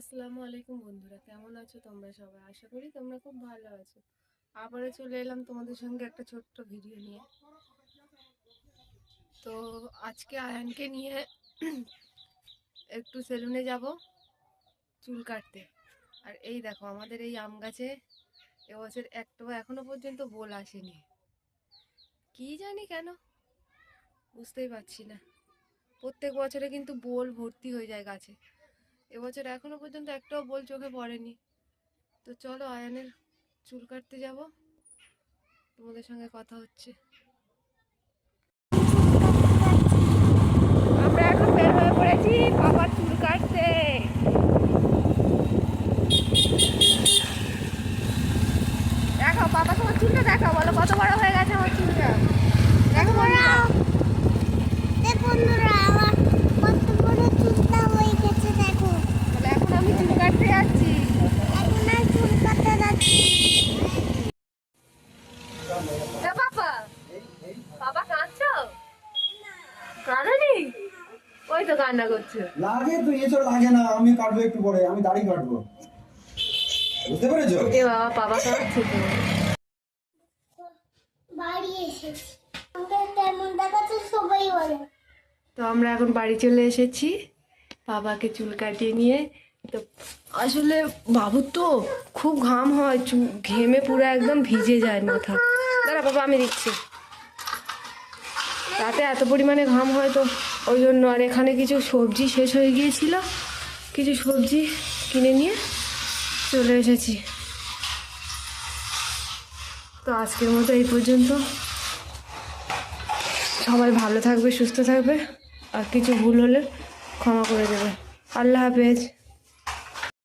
আসসালামু আলাইকুম বন্ধুরা, কেমন আছো তোমরা সবাই? আশা করি তোমরা খুব ভালো আছো। আবারও চলে এলাম তোমাদের সঙ্গে একটা ছোট্ট ভিডিও নিয়ে। তো আজকে আয়ানকে নিয়ে একটু সেলুনে যাব, চুল কাটতে। আর এই দেখো, আমাদের এই আম গাছে এবছর একটা এখনও পর্যন্ত বোল আসেনি। কি জানি কেন? বুঝতেই পারছি না। প্রত্যেক বছরে কিন্তু বোল ভর্তি হয়ে যায় গাছে। এবছর এখনও পর্যন্ত একটাও বল চোখে পড়েনি। তো চলো আয়ানের চুল কাটতে যাব। তোমাদের সঙ্গে কথা হচ্ছে। আমরা এখন বের হয়ে পড়েছি বাবার চুল কাটতে। দেখো বাবা তোমার চুলটা দেখো বলো কত বড় হয়ে গেছে আমার চুলটা দেখো বন্ধুরা। এ বন্ধুরা আমার কত বড় চুলটা হয়ে গেছে দেখো তাহলে এখন আমি চুল কাটতে যাচ্ছি এখন আর চুল কাটতে যাচ্ছি এ বাবা বাবা কাঁদছো? কাঁদনি? ওই তো কান্না করছে। লাগে তো এসব লাগে না আমি কাটবো একটু পরে আমি দাড়ি কাটবো। বুঝতে পেরেছ? এ বাবা বাবা কাঁদছে তো। বাড়ি এসেছি। আমাকে দেখাচ্ছে সবাই বলে। তো আমরা এখন বাড়ি চলে এসেছি। বাবাকে চুল কাটিয়ে নিয়ে আসলে বাবুর তো খুব ঘাম হয় ঘেমে পুরো একদম ভিজে যায় মাথা। দাঁড়া বাবা, আমি দিচ্ছি। রাতে এত পরিমাণে ঘাম হয় তো, ওই জন্য। আর এখানে কিছু সবজি শেষ হয়ে গিয়েছিল। কিছু সবজি কিনে নিয়ে চলে এসেছি। তো আজকের মতো এই পর্যন্ত। সবাই ভালো থাকবে, সুস্থ থাকবে। আর কিছু ভুল হলে ক্ষমা করে দেবে। আল্লাহ হাফেজ।